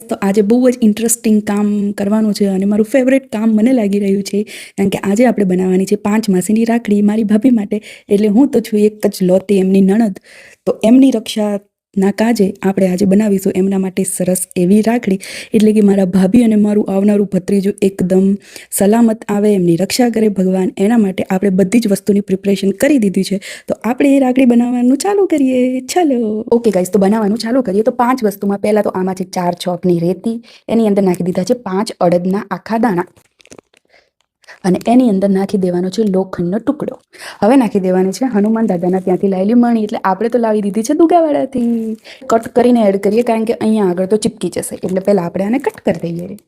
તો આજે બહુ જ ઇન્ટરેસ્ટિંગ કામ કરવાનું છે અને મારું ફેવરેટ કામ મને લાગી રહ્યું છે, કારણ કે આજે આપણે બનાવવાની છે પાંચ માસીની રાખડી મારી ભાભી માટે. એટલે હું તો છું એક જ લોતી એમની નણદ. તો એમની રક્ષાના કાજે આપણે આજે બનાવીશું. એમના માટે સરસ એવી રાખડી. એટલે કે મારા ભાભી અને મારું આવનારું ભત્રીજું એકદમ સલામત આવે, એમની રક્ષા કરે ભગવાન. એના માટે આપણે બધી જ વસ્તુની પ્રિપરેશન કરી દીધી છે. તો આપણે એ રાખડી બનાવવાનું ચાલુ કરીએ. ચાલો. ઓકે ગાઈસ તો બનાવવાનું ચાલુ કરીએ. તો પાંચ વસ્તુમાં પહેલાં તો આમાં છે ચાર ચોકની રેતી. એની અંદર નાખી દીધા છે પાંચ અડદના આખા દાણા. અને એની અંદર નાખી દેવાનો છે લોખંડનો ટુકડો. હવે નાખી દેવાની છે હનુમાન દાદાના ત્યાંથી લાવેલી મણી. એટલે આપણે તો લાવી દીધી છે દુગાવાળાથી કટ કરીને એડ કરીએ કારણ કે અહીંયા આગળ તો ચીપકી જશે. એટલે પહેલાં આપણે આને કટ કરી દઈએ.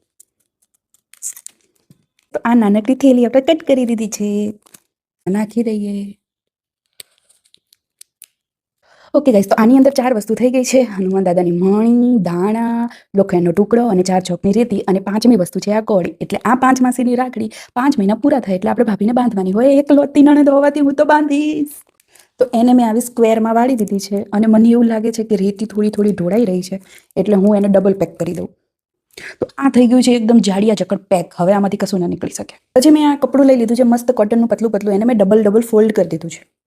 તો આ નાનકડી થેલી આપણે કટ કરી દીધી છે. નાખી દઈએ. ઓકે ગાઈસ તો આની અંદર ચાર વસ્તુ થઈ ગઈ છે. હનુમાન દાદાની મણી, દાણા, લોખંડનો ટુકડો અને ચાર ચોકની રેતી અને પાંચમી વસ્તુ છે આ કોળી. એટલે આ પાંચ માસીની રાખડી પાંચ મહિના પૂરા થાય એટલે આપણે ભાભીને બાંધવાની હોય. એક લોતી નણંદ હોવાથી હું તો બાંધીશ. તો એને મેં આવી સ્ક્વેરમાં વાળી દીધી છે અને મને એવું લાગે છે કે રેતી થોડી થોડી ઢોળાઈ રહી છે એટલે હું એને ડબલ પેક કરી દઉં. તો આ થઈ ગયું છે એકદમ જાડિયા જકડ પેક હવે આમાંથી કશું ના નીકળી શકે. પછી મેં આ કપડું લઈ લીધું છે, મસ્ત કોટનનું પતલું પતલું. એને મેં ડબલ ડબલ ફોલ્ડ કરી દીધું છે.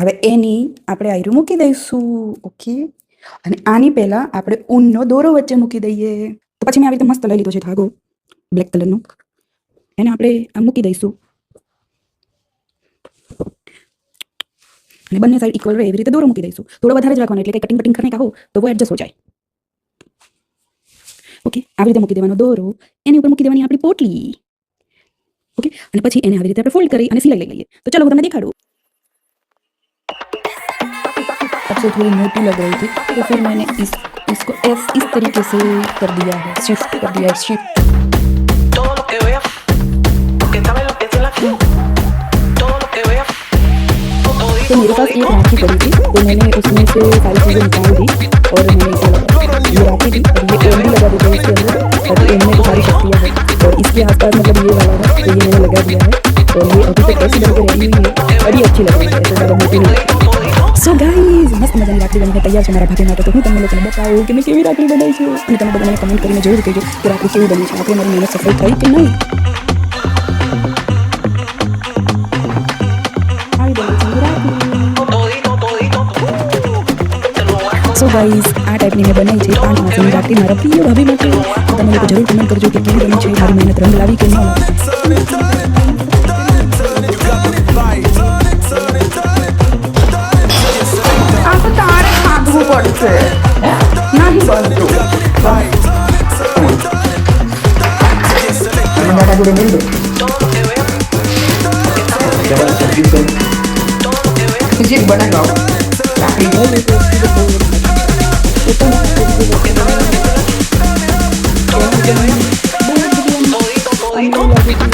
હવે એની આપણે આયરું મૂકી દઈશું. ઓકે. અને આની પહેલાં આપણે ઊનનો દોરો વચ્ચે મૂકી દઈએ. તો પછી મેં આવી રીતે મસ્ત લઈ લીધો છે ધાગો. બ્લેક કલરનો એને આપણે મૂકી દઈશું. અને બંને સાઈડ ઇક્વલ રહે એવી રીતે દોરો મૂકી દઈશું. થોડો વધારે જ રાખવાનો એટલે કે કટિંગ કટિંગ કરીને કહો, તો વો એડજસ્ટ હો જાય. ઓકે, આવી રીતે મૂકી દેવાનો દોરો. એની ઉપર મૂકી દેવાની આપણી પોટલી. ઓકે, અને પછી એને આવી રીતે આપણે ફોલ્ડ કરી અને સિલાઈ લઈ લઈએ. તો ચલો હું તમને દેખાડું. सबसे थोड़ी मोटी लग रही थी तो फिर मैंने इस इसको इस, इस तरीके से कर दिया है शिफ्ट कर दिया है शिफ्ट तो मेरे पास एक राखी पड़ी थी तो मैंने उसमें से सारी चीज़ें निकाल दी और मैंने ये राखी थी और ये ओम भी लगा देता है इसके अंदर और ओम में सारी शक्तियाँ हैं। और इसके आसपास मतलब ये वाला था तो ये मैंने लगा दिया है और ये अभी तक ऐसी बनकर रही हुई है बड़ी अच्छी लग रही है ऐसे ज़्यादा मोटी नहीं રાખડી તૈયાર છે મારા ભાભી માટે તો હું તમને લોકોને બતાવું કે મેં કેવી રાખડી બનાવી છે. અને તમે બધાને કમેન્ટ કરીને જરૂર કહેજો કે રાખડી કેવી બની છે. આપણે મારી મહેનત સફળ થઈ કે નહીં? સો ગાઈઝ આ ટાઈપની મેં બનાવી છે. પાંચ માસની રાખડી મારા પ્રિય ભાભી માટે. તમે લોકો જરૂર કમેન્ટ કરજો કે કેવી બની છે, મારી મહેનત રંગ લાવી કે ન todo lo que vea, બીજી એક બનાવી લાવો રાખડી todito, todito.